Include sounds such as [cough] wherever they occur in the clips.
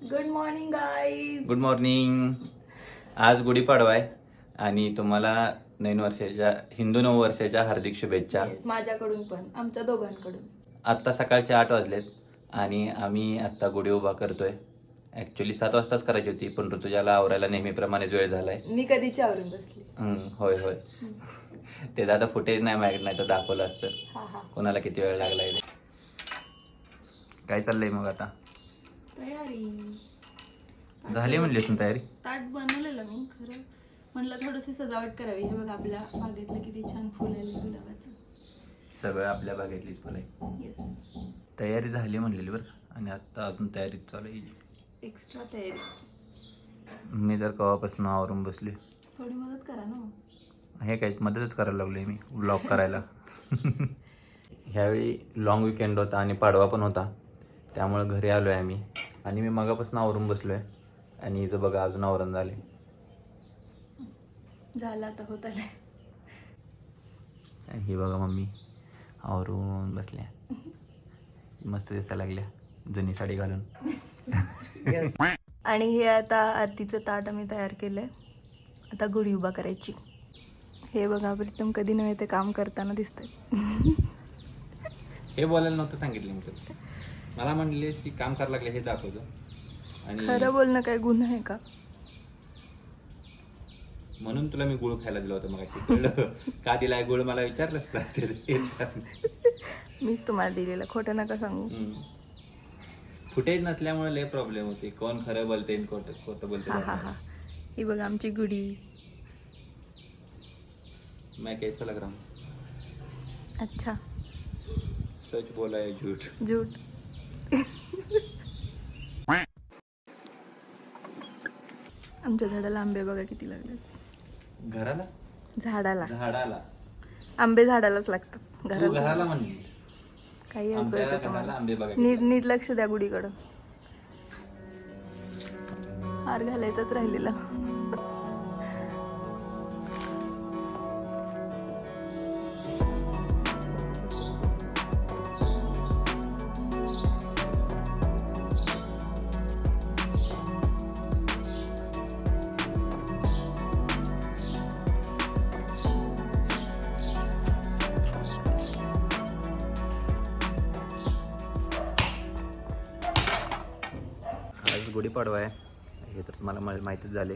Good morning guys good morning आज गुढीपाडवा आहे आणि तुम्हाला नवीन वर्षाच्या हिंदू नव वर्षाच्या हार्दिक शुभेच्छा. माझ्याकडून पण आमच्या दोघांकडून. आत्ता सकाळचे आठ वाजलेत आणि आम्ही आत्ता गुढी उभा करतोय. ॲक्च्युली सात वाजताच करायची होती पण ऋतुजाला आवरायला नेहमीप्रमाणेच वेळ झालाय. मी कधीची आवरून बसली? होय होय. ते आता फुटेज नाही माझ्याकडे नाही तर दाखवलं असतं. हा हा. कोणाला किती वेळ लागलाय ते. काय चाललंय मग आता? तयारी. झाली म्हणली तू तयारी? ताट बनवलेलं मी खरं. म्हटलं थोडीशी सजावट करावी हे बघ आपल्या बागेतलं किती छान फुल आले गुलाबाचं. सगळं आपल्या बागेतलीच फुलं आहे येस तयारी झाली म्हणलेली बरं आणि आत्ता अजून तयारीत चालू आहे. एक्स्ट्रा तयारी. मी तर कवापासून आवरून बसले. थोडी मदत करा ना मग हे काय मदतच करायला लागलोय मी व्लॉग करायला. [laughs] ह्यावेळी लॉंग विकेंड होता आणि पाडवा पण होता. त्यामुळे घरी आलो आहे आम्ही. आणि मी मगापासून आवरून बसलो आहे आणि हिचं बघा अजून आवरण झाले. झालं आता होत आणि ही बघा मम्मी आवरून बसल्या. मस्त दिसायला लागल्या जुनी साडी घालून. आणि हे आता आरतीचं ताट आम्ही तयार केलंय. आता गुढी उभा करायची. हे बघा प्रीतम कधी नव्हे ते काम करताना दिसतंय. हे बोलायला नव्हतं सांगितलं मी. मला म्हणलेस की काम करायला लागले हे दाखवतो. आणि खरं बोलणं काय गुन्हा आहे का? म्हणून तुला मी गुळ खायला दिला होता मग कळलं? का दिलाय गुळ? मला विचारलंस का त्याचं हेच कारण. मीच तुम्हाला दिलेलं खोटं नका सांगू. हम्म. फुटेज नसल्यामुळे लय प्रॉब्लेम होते. कोण खरं बोलते आणि खोटं खोटं बोलते हा हा हा. ही बघा आमची गुढी. मैं कैसा लग रहा हूँ अच्छा. सच बोला है झूठ. झूट आमच्या झाडाला आंबे बघा किती लागले. घराला? झाडाला. झाडाला. आंबे झाडालाच लागतात. तू घराला घराला म्हणली. काही ऐकू आमच्या येतं घराला तुम्हाला. आंबे बघा नीट नीट लक्ष द्या गुढीकडं हार घालायचाच राहिलेला. आज गुढीपाडवा आहे. हे तर तुम्हाला मा- माहीतच झाले.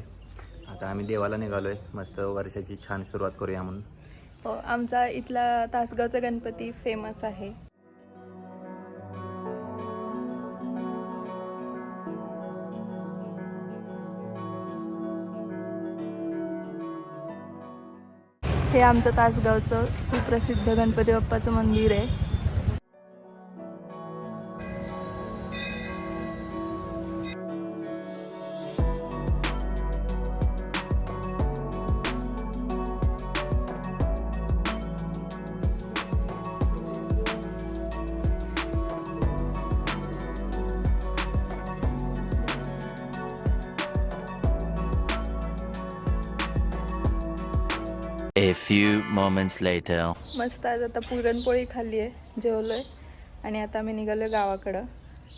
आता आम्ही देवाला निघालोय. मस्त वर्षाची छान सुरुवात करूया म्हणून. हो आमचा इथला तासगावचा गणपती फेमस आहे. हे आमचं तासगावचं सुप्रसिद्ध गणपती बाप्पाचं मंदिर आहे. A few moments later. मस्त आज आता पुरणपोळी खाल्ली आहे जेवलोय. आणि आता आम्ही निघालोय गावाकडं.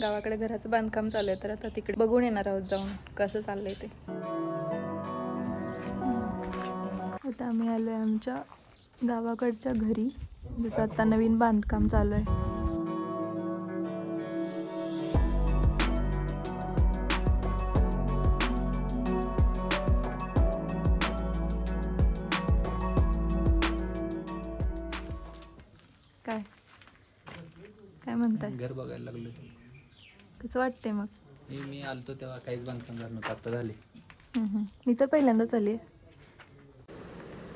गावाकडे घराचं बांधकाम चालू आहे तर आता तिकडे बघून येणार आहोत जाऊन कसं चाललंय ते. आता आम्ही आलोय आमच्या गावाकडच्या घरी ज्याचं आता नवीन बांधकाम चालू आहे. काय म्हणताय घर बघायला लागलो कसं वाटतंय मग? मी मी आलतो तेव्हा काहीच बांधकाम झालं नव्हतं आता झाले. मी तर पहिल्यांदाच आली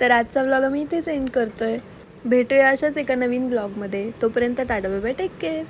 तर आजचा ब्लॉग आम्ही इथेच एंड करतोय. भेटूया अशाच एका नवीन ब्लॉगमध्ये तोपर्यंत टाटा बाय टेक केअर